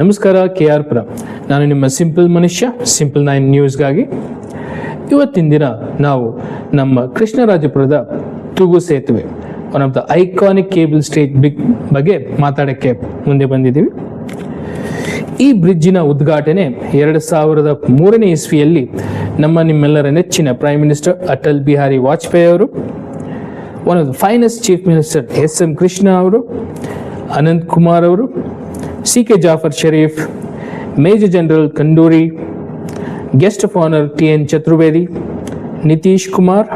ನಮಸ್ಕಾರ K R ಪುರ. ನಾನು ನಿಮ್ಮ ಸಿಂಪಲ್ ಮನುಷ್ಯ, ಸಿಂಪಲ್ ನೈನ್ ನ್ಯೂಸ್ಗಾಗಿ. ಇವತ್ತಿನ ದಿನ ನಾವು ನಮ್ಮ ಕೃಷ್ಣರಾಜಪುರದ ತೂಗು ಸೇತುವೆ one of the iconic cable stayed big ಬಗ್ಗೆ ಮಾತಾಡೋಕ್ಕೆ ಮುಂದೆ ಬಂದಿದ್ದೀವಿ. ಈ ಬ್ರಿಡ್ಜಿನ ಉದ್ಘಾಟನೆ ಎರಡು ಸಾವಿರದ ಮೂರನೇ ಇಸ್ವಿಯಲ್ಲಿ ನಮ್ಮ ನಿಮ್ಮೆಲ್ಲರ ನೆಚ್ಚಿನ ಪ್ರೈಮ್ ಮಿನಿಸ್ಟರ್ ಅಟಲ್ ಬಿಹಾರಿ ವಾಜಪೇಯಿ ಅವರು one of the finest chief minister S M Krishna ಅವರು ಅನಂತ್ ಕುಮಾರ್ ಅವರು C K Jaffer Sharief major general Khanduri guest of T N Chaturvedi Nitish Kumar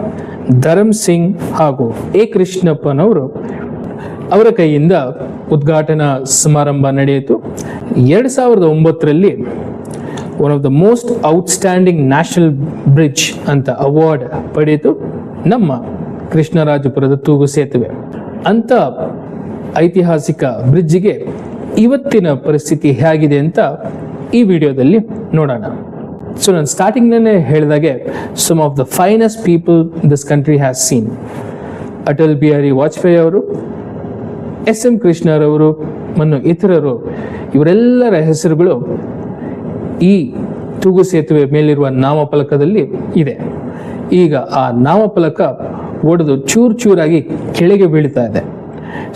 Dharam Singh ಹಾಗೂ ಎ ಕೃಷ್ಣಪ್ಪನವರು ಅವರ ಕೈಯಿಂದ ಉದ್ಘಾಟನಾ ಸಮಾರಂಭ ನಡೆಯಿತು. ಎರಡು ಸಾವಿರದ ಒಂಬತ್ತರಲ್ಲಿ one of the most outstanding national bridge ಅಂತ ಅವಾರ್ಡ್ ಪಡೆಯಿತು. ನಮ್ಮ ಕೃಷ್ಣರಾಜಪುರದ ತೂಗು ಸೇತುವೆ. ಅಂತ ಐತಿಹಾಸಿಕ ಬ್ರಿಡ್ಜಿಗೆ ಇವತ್ತಿನ ಪರಿಸ್ಥಿತಿ ಹೇಗಿದೆ ಅಂತ ಈ ವಿಡಿಯೋದಲ್ಲಿ ನೋಡೋಣ. ಸೊ ನಾನು ಸ್ಟಾರ್ಟಿಂಗ್ನೇ ಹೇಳಿದಾಗೆ some of the finest people this country has seen Atal Bihari Vajpayee ಅವರು ಎಸ್ ಎಂ ಕೃಷ್ಣರವರು ಮತ್ತು ಇತರರು, ಇವರೆಲ್ಲರ ಹೆಸರುಗಳು ಈ ತೂಗು ಸೇತುವೆ ಮೇಲಿರುವ ನಾಮಫಲಕದಲ್ಲಿ ಇದೆ. ಈಗ ಆ ನಾಮಫಲಕ ಒಡೆದು ಚೂರು ಚೂರಾಗಿ ಕೆಳಗೆ ಬೀಳ್ತಾ ಇದೆ.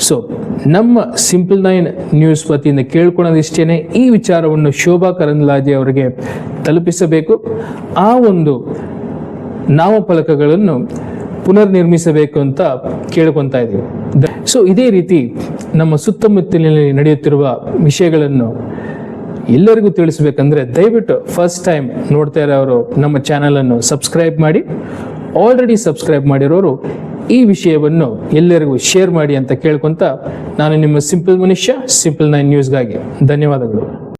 ಸೊ ನಮ್ಮ ಸಿಂಪಲ್ ನೈನ್ ನ್ಯೂಸ್ ವತಿಯಿಂದ ಕೇಳ್ಕೊಳೋದಿಷ್ಟೇನೆ ಈ ವಿಚಾರವನ್ನು ಶೋಭಾ ಕರಂದ್ಲಾಜೆ ಅವರಿಗೆ ತಲುಪಿಸಬೇಕು. ಆ ಒಂದು ನಾಮಫಲಕಗಳನ್ನು ಪುನರ್ನಿರ್ಮಿಸಬೇಕು ಅಂತ ಕೇಳ್ಕೊತಾ ಇದ್ದೀವಿ. ಸೊ ಇದೇ ರೀತಿ ನಮ್ಮ ಸುತ್ತಮುತ್ತಲಿನಲ್ಲಿ ನಡೆಯುತ್ತಿರುವ ವಿಷಯಗಳನ್ನು ಎಲ್ಲರಿಗೂ ತಿಳಿಸ್ಬೇಕಂದ್ರೆ ದಯವಿಟ್ಟು ಫಸ್ಟ್ ಟೈಮ್ ನೋಡ್ತಾ ಇರೋರು ನಮ್ಮ ಚಾನಲನ್ನು ಸಬ್ಸ್ಕ್ರೈಬ್ ಮಾಡಿ. ಆಲ್ರೆಡಿ ಸಬ್ಸ್ಕ್ರೈಬ್ ಮಾಡಿರೋರು ಈ ವಿಷಯವನ್ನು ಎಲ್ಲರಿಗೂ ಶೇರ್ ಮಾಡಿ ಅಂತ ಕೇಳ್ಕೊಂತ ನಾನು ನಿಮ್ಮ ಸಿಂಪಲ್ ಮನುಷ್ಯ ಸಿಂಪಲ್ ನೈನ್ ನ್ಯೂಸ್ಗಾಗಿ ಧನ್ಯವಾದಗಳು.